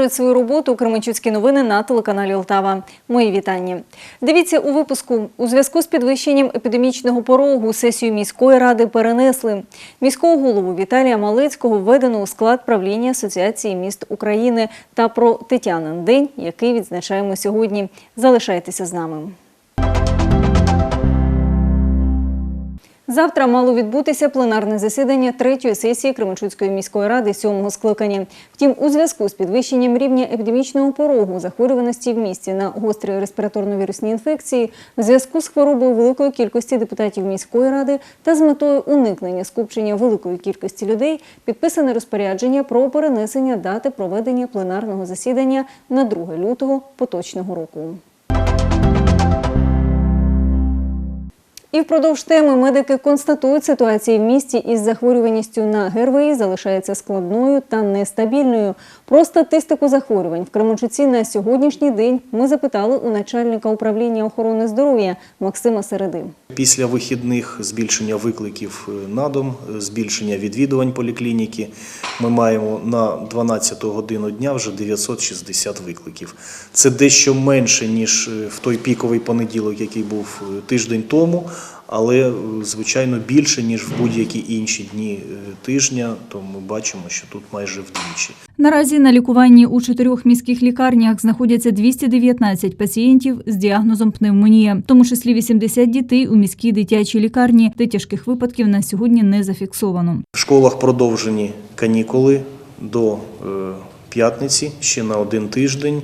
продовжують свою роботу Кременчуцькі новини на телеканалі Олтава. Мої вітання. Дивіться у випуску. У зв'язку з підвищенням епідемічного порогу сесію міської ради перенесли. Міського голову Віталія Малицького введено у склад правління Асоціації міст України та про Тетянин день, який відзначаємо сьогодні. Залишайтеся з нами. Завтра мало відбутися пленарне засідання третьої сесії Кременчуцької міської ради сьомого скликання. Втім, у зв'язку з підвищенням рівня епідемічного порогу захворюваності в місті на гострі респіраторно-вірусні інфекції, в зв'язку з хворобою великої кількості депутатів міської ради та з метою уникнення скупчення великої кількості людей підписане розпорядження про перенесення дати проведення пленарного засідання на 2 лютого поточного року. І впродовж теми медики констатують, ситуацію в місті із захворюваністю на ГРВІ залишається складною та нестабільною. Про статистику захворювань в Кременчуці на сьогоднішній день ми запитали у начальника управління охорони здоров'я Максима Середи. Після вихідних збільшення викликів е, на дом, е, збільшення відвідувань поліклініки. Ми маємо на 12 годину дня вже 960 викликів. Це дещо менше, ніж е, в той піковий понеділок, який був тиждень тому, але, е, звичайно, більше, ніж в будь-які інші дні е, тижня, то ми бачимо, що тут майже вдвічі. Наразі на лікуванні у чотирьох міських лікарнях знаходяться 219 пацієнтів з діагнозом пневмонія, в тому числі 80 дітей у міській дитячій лікарні, де тяжких випадків на сьогодні не зафіксовано. В школах продовжені канікули до е, п'ятниці ще на один тиждень.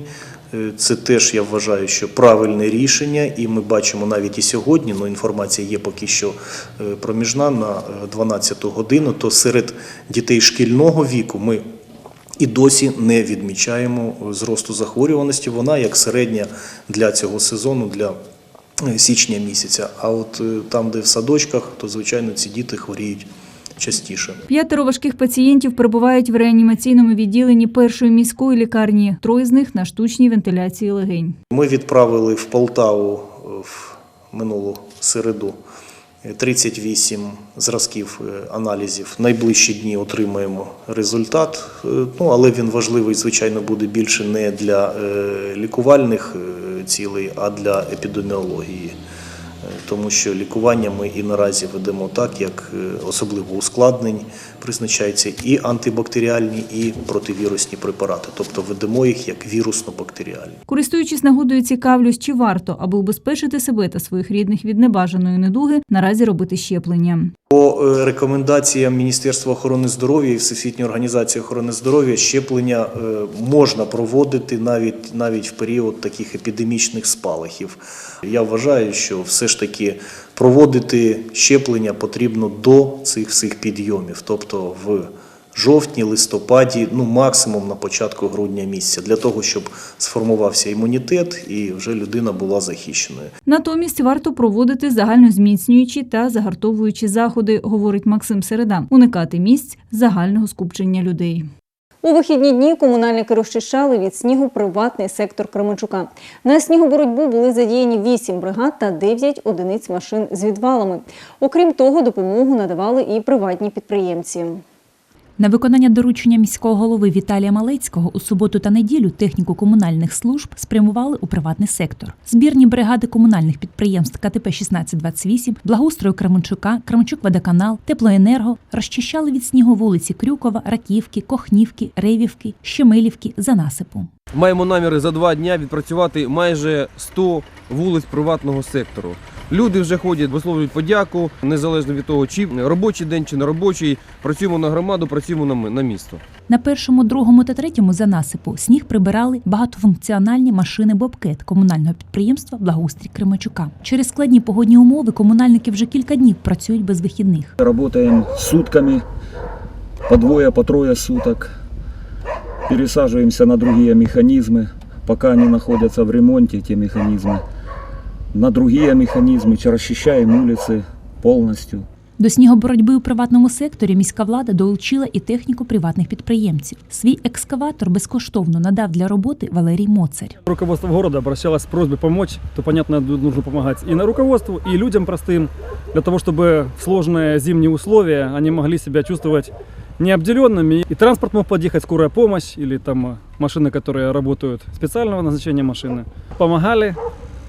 Е, Це теж я вважаю, що правильне рішення, і ми бачимо навіть і сьогодні. Ну інформація є поки що е, проміжна на 12 годину. То серед дітей шкільного віку ми і досі не відмічаємо зросту захворюваності. Вона як середня для цього сезону, для е, січня місяця. А от е, там, де в садочках, то звичайно ці діти хворіють частіше. П'ятеро важких пацієнтів перебувають в реанімаційному відділенні першої міської лікарні. Троє з них на штучній вентиляції легень. Ми відправили в Полтаву е, в минулу середу е, 38 зразків е, аналізів. Найближчі дні отримаємо результат. Е, Ну, але він важливий, звичайно, буде більше не для е, лікувальних е, цілей, а для епідеміології. Тому що лікування ми і наразі ведемо так, як е, особливо ускладнень призначаються і антибактеріальні, і противірусні препарати. Тобто ведемо їх як вірусно-бактеріальні. Користуючись нагодою, цікавлюсь, чи варто, аби убезпечити себе та своїх рідних від небажаної недуги, наразі робити щеплення. По е, рекомендаціям Міністерства охорони здоров'я і Всесвітньої організації охорони здоров'я щеплення е, можна проводити навіть навіть в період таких епідемічних спалахів. Я вважаю, що все ж таки проводити щеплення потрібно до цих всіх підйомів, тобто в жовтні, листопаді, ну максимум на початку грудня місяця, для того, щоб сформувався імунітет і вже людина була захищеною. Натомість варто проводити загальнозміцнюючі та загартовуючі заходи, говорить Максим Середа, уникати місць загального скупчення людей. У вихідні дні комунальники розчищали від снігу приватний сектор Кременчука. На снігоборотьбу були задіяні 8 бригад та 9 одиниць машин з відвалами. Окрім того, допомогу надавали і приватні підприємці. На виконання доручення міського голови Віталія Малецького у суботу та неділю техніку комунальних служб спрямували у приватний сектор. Збірні бригади комунальних підприємств КТП 1628, благоустрою Кременчука, Кременчук Водоканал, Теплоенерго розчищали від снігу вулиці Крюкова, Раківки, Кохнівки, Ревівки, Щемилівки, Занасипу. Маємо наміри за два дня відпрацювати майже 100 вулиць приватного сектору. Люди вже ходять, висловлюють подяку, незалежно від того, чи робочий день, чи не робочий. Працюємо на громаду, працюємо на, ми- на місто. На першому, другому та третьому занасипу сніг прибирали багатофункціональні машини Бобкет комунального підприємства Благоустрій Кременчука. Через складні погодні умови комунальники вже кілька днів працюють без вихідних. Работаем сутками, по двое, по трое суток. Пересаживаемся на другие механизмы, пока они находятся в ремонте, эти механизмы. На другие механизмы, чи- расчищаем улицы полностью. До снігоборотьби у приватному секторі міська влада долучила і техніку приватних підприємців. Свій екскаватор безкоштовно надав для роботи Валерій Моцарь. Руководство города обращалось с просьбой помочь, то, понятно, нужно помогать и на руководству, и людям простым, для того, чтобы в сложные зимние условия они могли себя чувствовать необделенными. И транспорт мог подъехать, скорая помощь или там э, машины, которые работают специального назначения машины. Помогали,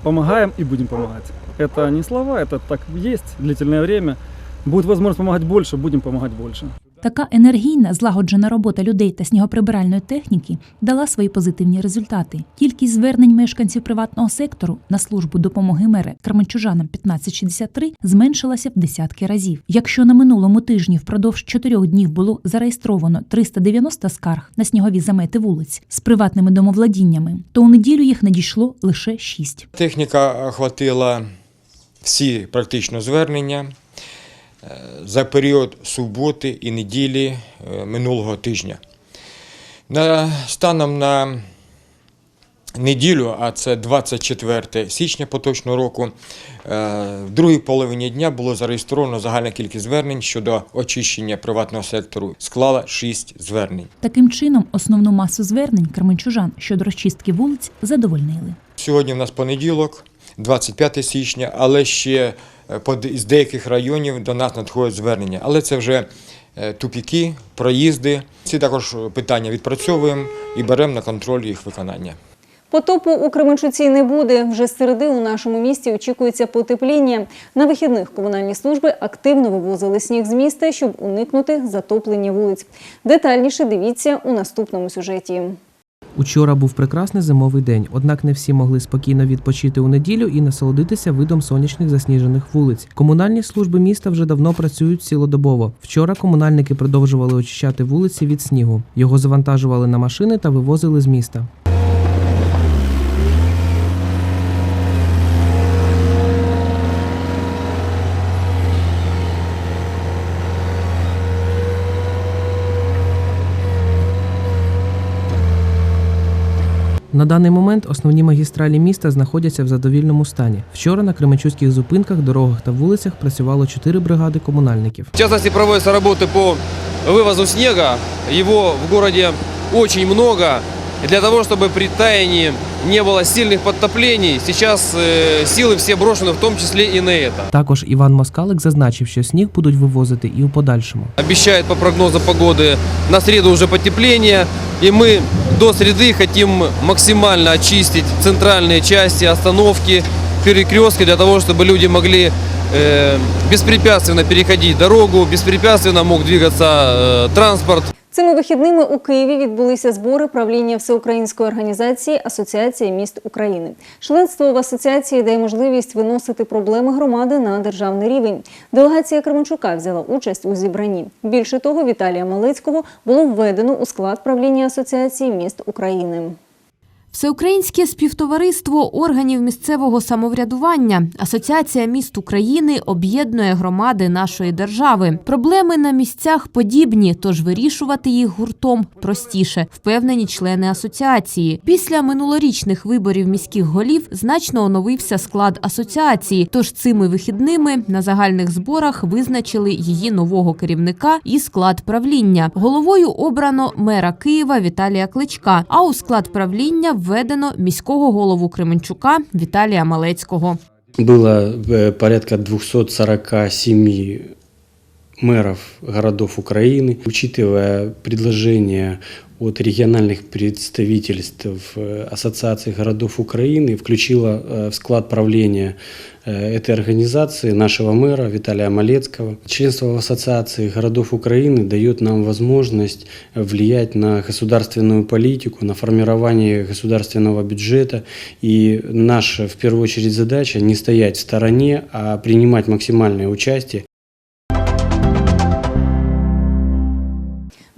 помогаем и будем помогать. Это не слова, это так есть длительное время. Будет возможность помогать больше, будем помогать больше. Така енергійна, злагоджена робота людей та снігоприбиральної техніки дала свої позитивні результати. Кількість звернень мешканців приватного сектору на службу допомоги мера Кременчужанам 1563 зменшилася в десятки разів. Якщо на минулому тижні впродовж чотирьох днів було зареєстровано 390 скарг на снігові замети вулиць з приватними домовладіннями, то у неділю їх надійшло лише шість. Техніка охватила всі практично звернення за період суботи і неділі е, минулого тижня. На, станом на неділю, а це 24 січня поточного року, е, в другій половині дня було зареєстровано загальна кількість звернень щодо очищення приватного сектору склала 6 звернень. Таким чином, основну масу звернень кременчужан щодо розчистки вулиць задовольнили. Сьогодні в нас понеділок, 25 січня, але ще е, з деяких районів до нас надходять звернення. Але це вже е, тупіки, проїзди. Ці також питання відпрацьовуємо і беремо на контроль їх виконання. Потопу у Кременчуці не буде. Вже з середи у нашому місті очікується потепління. На вихідних комунальні служби активно вивозили сніг з міста, щоб уникнути затоплення вулиць. Детальніше дивіться у наступному сюжеті. Учора був прекрасний зимовий день, однак не всі могли спокійно відпочити у неділю і насолодитися видом сонячних засніжених вулиць. Комунальні служби міста вже давно працюють цілодобово. Вчора комунальники продовжували очищати вулиці від снігу. Його завантажували на машини та вивозили з міста. На даний момент основні магістралі міста знаходяться в задовільному стані. Вчора на кременчуцьких зупинках, дорогах та вулицях працювало чотири бригади комунальників. В частности, проводятся работы по вывозу снега. Его в городе очень много. И для того, чтобы при таянии не было сильных подтоплений, сейчас э, силы все брошены в том числе и на это. Також Іван Москалик зазначив, що сніг будуть вивозити і у подальшому. Обещает по прогнозу погоды на среду уже потепление. И мы до среды хотим максимально очистить центральные части, остановки, перекрестки для того, чтобы люди могли э, беспрепятственно переходить дорогу, беспрепятственно мог двигаться э, транспорт. Цими вихідними у Києві відбулися збори правління всеукраїнської організації Асоціація міст України. Членство в асоціації дає можливість виносити проблеми громади на державний рівень. Делегація Кременчука взяла участь у зібранні. Більше того, Віталія Малецького було введено у склад правління Асоціації міст України. Всеукраїнське співтовариство органів місцевого самоврядування, Асоціація міст України об'єднує громади нашої держави. Проблеми на місцях подібні, тож вирішувати їх гуртом простіше, впевнені члени асоціації. Після минулорічних виборів міських голів значно оновився склад асоціації. Тож цими вихідними на загальних зборах визначили її нового керівника і склад правління. Головою обрано мера Києва Віталія Кличка. А у склад правління введено міського голову Кременчука Віталія Малецького. Было э, порядка 247 мэров городов Украины. Учитывая предложения от региональных представительств э, Ассоциации городов Украины, включила э, в склад правления э, этой организации нашего мэра Виталия Малецкого. Членство в Ассоциации городов Украины дает нам возможность влиять на государственную политику, на формирование государственного бюджета. И наша, в первую очередь, задача не стоять в стороне, а принимать максимальное участие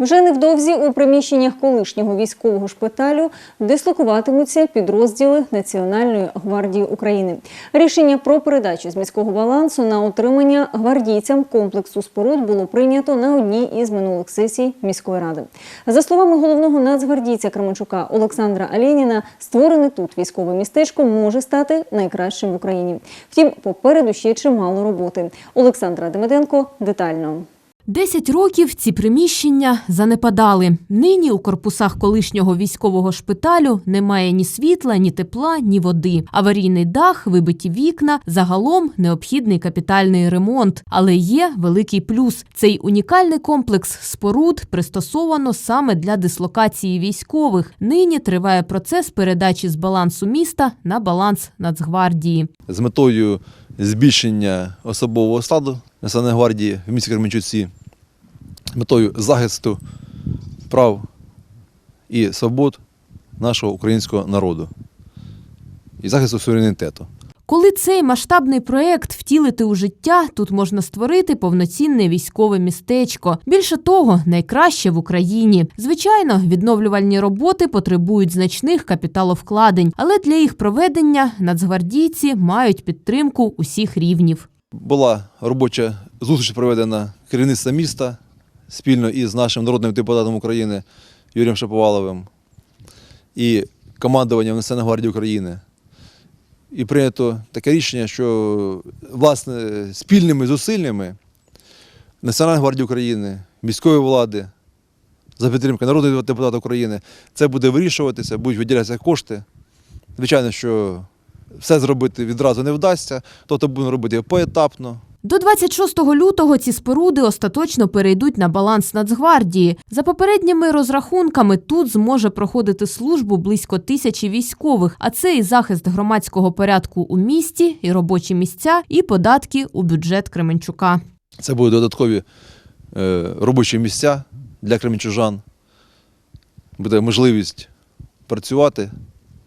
Вже невдовзі у приміщеннях колишнього військового шпиталю дислокуватимуться підрозділи Національної гвардії України. Рішення про передачу з міського балансу на отримання гвардійцям комплексу споруд було прийнято на одній із минулих сесій міської ради. За словами головного нацгвардійця Кременчука Олександра Алєніна, створене тут військове містечко може стати найкращим в Україні. Втім, попереду ще чимало роботи. Олександра Демиденко детально. Десять років ці приміщення занепадали. Нині у корпусах колишнього військового шпиталю немає ні світла, ні тепла, ні води. Аварійний дах, вибиті вікна, загалом необхідний капітальний ремонт. Але є великий плюс: цей унікальний комплекс споруд пристосовано саме для дислокації військових. Нині триває процес передачі з балансу міста на баланс Нацгвардії. з метою збільшення особового складу Національної гвардії в місті Кременчуці, метою захисту прав і свобод нашого українського народу і захисту суверенітету. Коли цей масштабний проект втілити у життя, тут можна створити повноцінне військове містечко. Більше того, найкраще в Україні. Звичайно, відновлювальні роботи потребують значних капіталовкладень, але для їх проведення нацгвардійці мають підтримку усіх рівнів. Була робоча зустріч проведена керівництва міста спільно із нашим народним депутатом України Юрієм Шаповаловим і командуванням Національної гвардії України. І прийнято таке рішення, що власне спільними зусиллями Національної гвардії України, міської влади, за підтримки народного депутата України, це буде вирішуватися, будуть виділятися кошти. Звичайно, що все зробити відразу не вдасться, тобто будемо робити поетапно. До 26 лютого ці споруди остаточно перейдуть на баланс Нацгвардії. За попередніми розрахунками, тут зможе проходити службу близько тисячі військових, а це і захист громадського порядку у місті, і робочі місця, і податки у бюджет Кременчука. Це будуть додаткові е, робочі місця для кремінчужан. Буде можливість працювати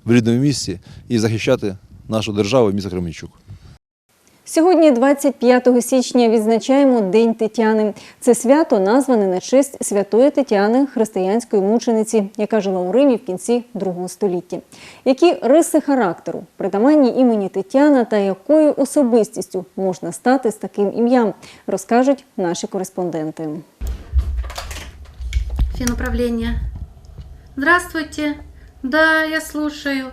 в рідному місті і захищати нашу державу і місто Кременчук. Сьогодні, 25 січня, відзначаємо День Тетяни. Це свято назване на честь святої Тетяни, християнської мучениці, яка жила у Римі в кінці другого століття. Які риси характеру притаманні імені Тетяна та якою особистістю можна стати з таким ім'ям, розкажуть наші кореспонденти. Финуправление. Здравствуйте. Да, я слушаю.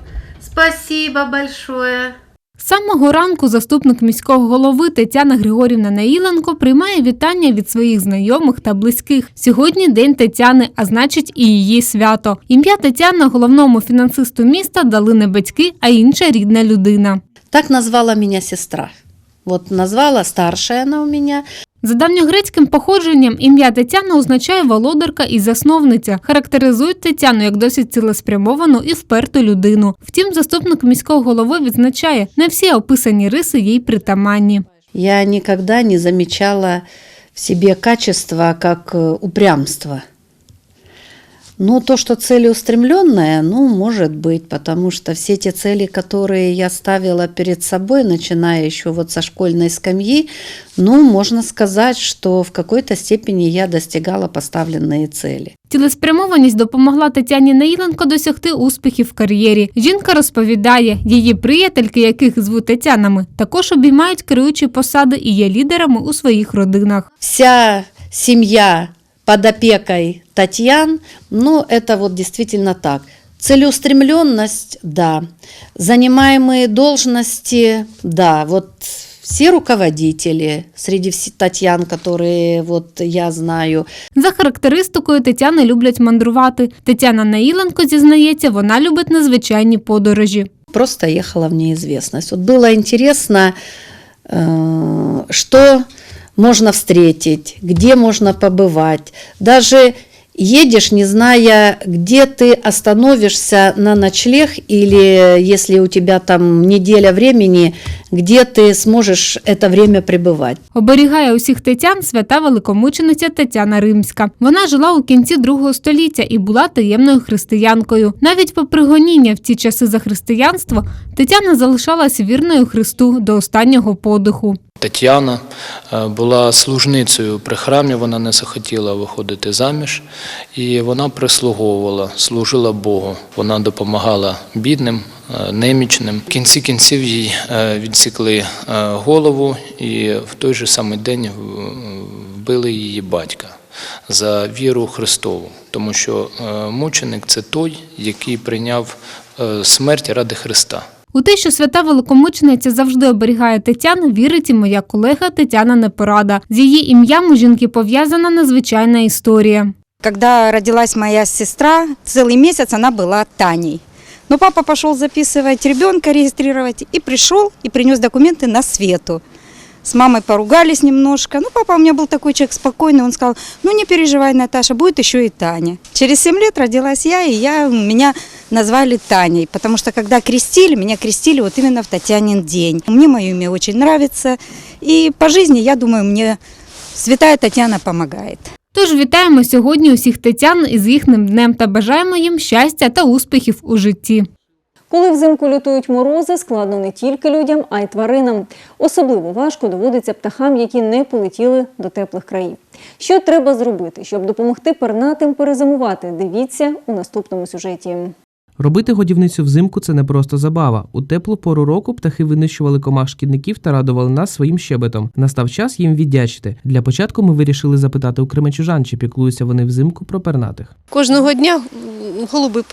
Спасибо большое. З самого ранку заступник міського голови Тетяна Григорівна Наїленко приймає вітання від своїх знайомих та близьких. Сьогодні день Тетяни, а значить і її свято. Ім'я Тетяна головному фінансисту міста дали не батьки, а інша рідна людина. Так назвала меня сестра. Вот назвала старшая она у меня. За давньогрецьким походженням ім'я Тетяна означає володарка і засновниця. Характеризують Тетяну як досить цілеспрямовану і вперту людину. Втім, заступник міського голови відзначає, не всі описані риси їй притаманні. Я ніколи не замічала в собі качества, як э, упрямство. Ну, то, что целеустремленное, ну, может быть, потому что все те цели, которые я ставила перед собой, начиная еще вот со школьной скамьи, ну, можно сказать, что в какой-то степени я достигала поставленные цели. Цілеспрямованість допомогла Тетяні Наїленко досягти успіхів в кар'єрі. Жінка розповідає, її приятельки, яких звуть Тетянами, також обіймають керуючі посади і є лідерами у своїх родинах. Вся семья под опекой Татьян, ну, это вот действительно так. Целеустремленность, да. Занимаемые должности, да. Вот все руководители среди всех Татьян, которые вот я знаю, За характеристикою Тетяни люблять мандрувати. Тетяна Наїленко зізнається, вона любить незвичайні подорожі. просто ехала в неизвестность. Вот было интересно, э, что можно встретить, где можно побывать. Даже едешь, не зная, где ты остановишься на ночлег, или если у тебя там неделя времени, где ты сможешь это время пребывать. Оберігає усіх тетян свята великомучениця Тетяна Римська. Вона жила у кінці другого століття і була таємною християнкою. Навіть попри гоніння в ці часи за християнство, Тетяна залишалась вірною Христу до останнього подиху. Тетяна е, була служницею при храмі, вона не захотіла виходити заміж, і вона прислуговувала, служила Богу. Вона допомагала бідним, е, немічним. В кінці кінців їй е, відсікли е, голову, і в той же самий день вбили її батька за віру Христову, тому що мученик це той, який прийняв смерть ради Христа. У те, що свята великомучениця завжди оберігає Тетяну, вірить і моя колега Тетяна Непорада. З її ім'ям у жінки пов'язана незвичайна історія. Когда родилась моя сестра, целый месяц она была Таней. Но папа пошел записывать ребенка, регистрировать, и пришел и принес документы на Свету. С мамой поругались немножко. Ну, папа у меня был такой человек спокойный, он сказал, ну не переживай, Наташа, будет еще и Таня. Через 7 лет родилась я, и я, меня назвали Таней, потому что когда крестили, меня крестили вот именно в Татьянин день. Мне мое имя очень нравится, и по жизни, я думаю, мне святая Татьяна помогает. Тож вітаємо сьогодні усіх Тетян із їхнім днем та бажаємо їм щастя та успіхів у житті. Коли взимку лютують морози, складно не тільки людям, а й тваринам. Особливо важко доводиться птахам, які не полетіли до теплих країв. Що треба зробити, щоб допомогти пернатим перезимувати? Дивіться у наступному сюжеті. Робити годівницю взимку це не просто забава. У теплу пору року птахи винищували комах шкідників та радували нас своїм щебетом. Настав час їм віддячити. Для початку ми вирішили запитати у кременчужан, чи піклуються вони взимку про пернатих. Кожного дня голуби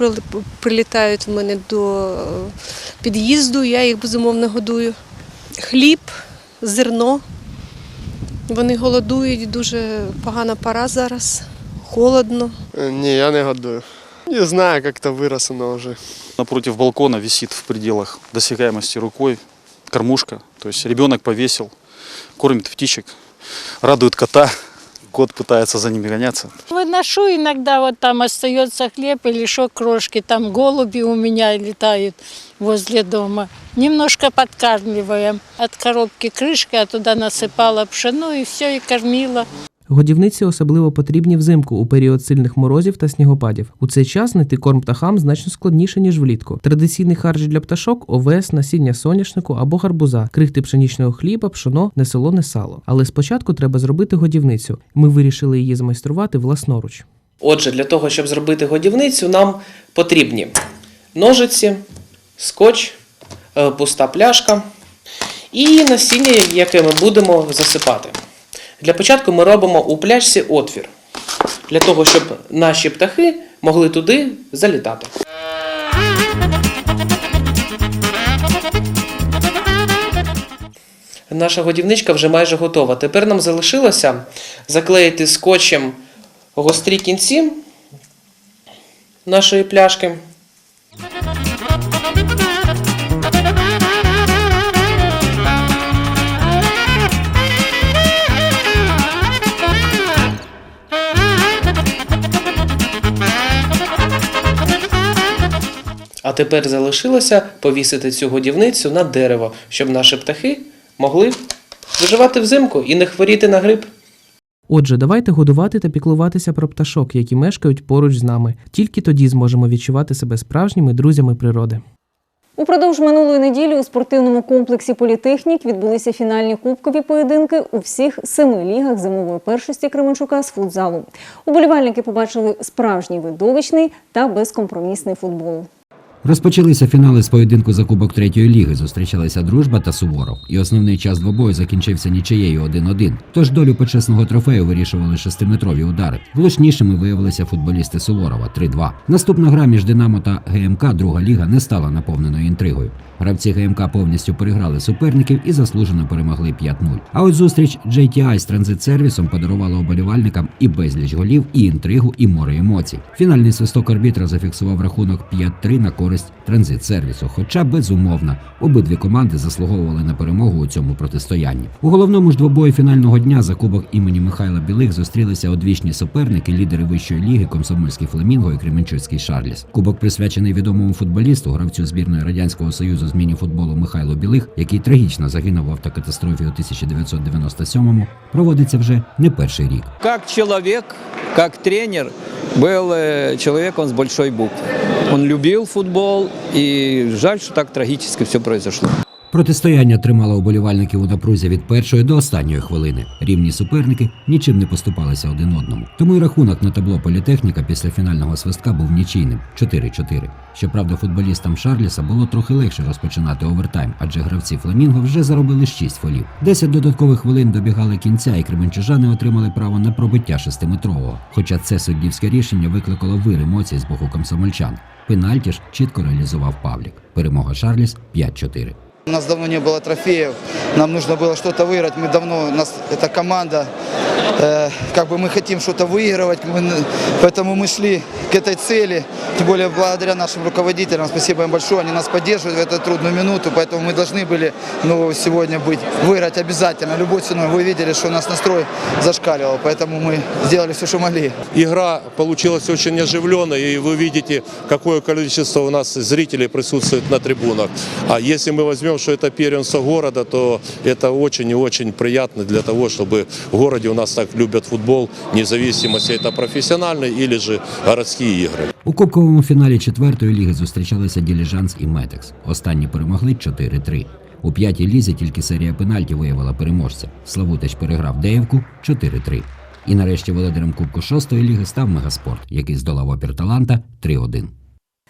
прилітають в мене до е, під'їзду, я їх безумовно годую. Хліб, зерно. Вони голодують, дуже погана пора зараз, холодно. Ні, я не годую. Не знаю, как-то вырос оно уже. Напротив балкона висит в пределах досягаемости рукой кормушка. То есть ребенок повесил, кормит птичек, радует кота. Кот пытается за ними гоняться. Выношу иногда, вот там остается хлеб или что крошки, там голуби у меня летают возле дома. Немножко подкармливаем. От коробки крышка, я туда насыпала пшено и все, и кормила. Годівниці особливо потрібні взимку у період сильних морозів та снігопадів. У цей час знайти корм птахам значно складніше ніж влітку. Традиційний харч для пташок овес, насіння соняшнику або гарбуза, крихти пшеничного хліба, пшоно, несолоне сало. Але спочатку треба зробити годівницю. Ми вирішили її змайструвати власноруч. Отже, для того, щоб зробити годівницю, нам потрібні ножиці, скотч, е, пуста пляшка і насіння, яке ми будемо засипати. Для початку ми робимо у пляшці отвір, для того, щоб наші птахи могли туди залітати. Наша годівничка вже майже готова. Тепер нам залишилося заклеїти скотчем гострі кінці нашої пляшки. А тепер залишилося повісити цю годівницю на дерево, щоб наші птахи могли виживати взимку і не хворіти на грип. Отже, давайте годувати та піклуватися про пташок, які мешкають поруч з нами. Тільки тоді зможемо відчувати себе справжніми друзями природи. Упродовж минулої неділі у спортивному комплексі Політехнік відбулися фінальні кубкові поєдинки у всіх семи лігах зимової першості Кременчука з футзалу. Уболівальники побачили справжній видовищний та безкомпромісний футбол. Розпочалися фінали з поєдинку за Кубок третьої ліги. Зустрічалися дружба та Суворов. І основний час двобою закінчився нічиєю 1-1. Тож долю почесного трофею вирішували шестиметрові удари. Влучнішими виявилися футболісти Суворова 3-2. Наступна гра між Динамо та ГМК друга ліга не стала наповненою інтригою. Гравці ГМК повністю переграли суперників і заслужено перемогли 5-0. А от зустріч JTI з транзит-сервісом подарувала оболівальникам і безліч голів, і інтригу, і море емоцій. Фінальний свисток арбітра зафіксував рахунок 5-3 на користь транзит-сервісу. Хоча безумовно обидві команди заслуговували на перемогу у цьому протистоянні. У головному ж двобої фінального дня за кубок імені Михайла Білих зустрілися одвічні суперники, лідери вищої ліги Комсомольський Фламінго і Кременчуцький Шарліс. Кубок присвячений відомому футболісту, гравцю збірної радянського союзу з міні-футболу Михайлу Білих, який трагічно загинув в автокатастрофі у 1997-му, проводиться вже не перший рік. Как человек, как тренер, был э, человек он с большой буквы. Он любил футбол, и жаль, что так трагически все произошло. Протистояння тримало уболівальників у напрузі від першої до останньої хвилини. Рівні суперники нічим не поступалися один одному. Тому й рахунок на табло політехніка після фінального свистка був нічийним 4-4. Щоправда, футболістам Шарліса було трохи легше розпочинати овертайм, адже гравці Фламінго вже заробили 6 фолів. 10 додаткових хвилин добігали кінця, і кременчужани отримали право на пробиття шестиметрового. Хоча це суддівське рішення викликало вир емоцій з боку комсомольчан. Пенальті ж чітко реалізував Павлік. Перемога Шарліс 5-4. У нас давно не было трофеев, нам нужно было что-то выиграть. Мы давно, у нас эта команда, э, как бы мы хотим что-то выигрывать, мы, поэтому мы шли к этой цели. Тем более благодаря нашим руководителям, спасибо им большое, они нас поддерживают в эту трудную минуту, поэтому мы должны были ну, сегодня быть, выиграть обязательно, любой ценой. Вы видели, что у нас настрой зашкаливал, поэтому мы сделали все, что могли. Игра получилась очень оживленной, и вы видите, какое количество у нас зрителей присутствует на трибунах. А если мы возьмем, что это первенство города, то это очень и очень приятно для того, чтобы в городе у нас так любят футбол, вне зависимости, это профессиональные или же городские игры. У кубковому фіналі четвертої ліги зустрічалися Діліжанс і Метекс. Останні перемогли 4-3. У п'ятій лізі тільки серія пенальтів виявила переможця. Славутич переграв Деєвку 4-3. І нарешті володарем Кубку шостої ліги став Мегаспорт, який здолав опір-таланта 3-1.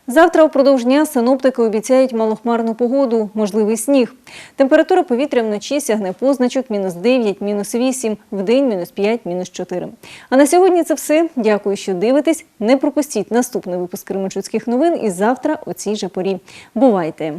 Завтра впродовж дня синоптики обіцяють малохмарну погоду, можливий сніг. Температура повітря вночі сягне позначок мінус 9, мінус 8, день мінус 5, мінус 4. А на сьогодні це все. Дякую, що дивитесь. Не пропустіть наступний випуск Кременчуцьких новин і завтра о цій же порі. Бувайте!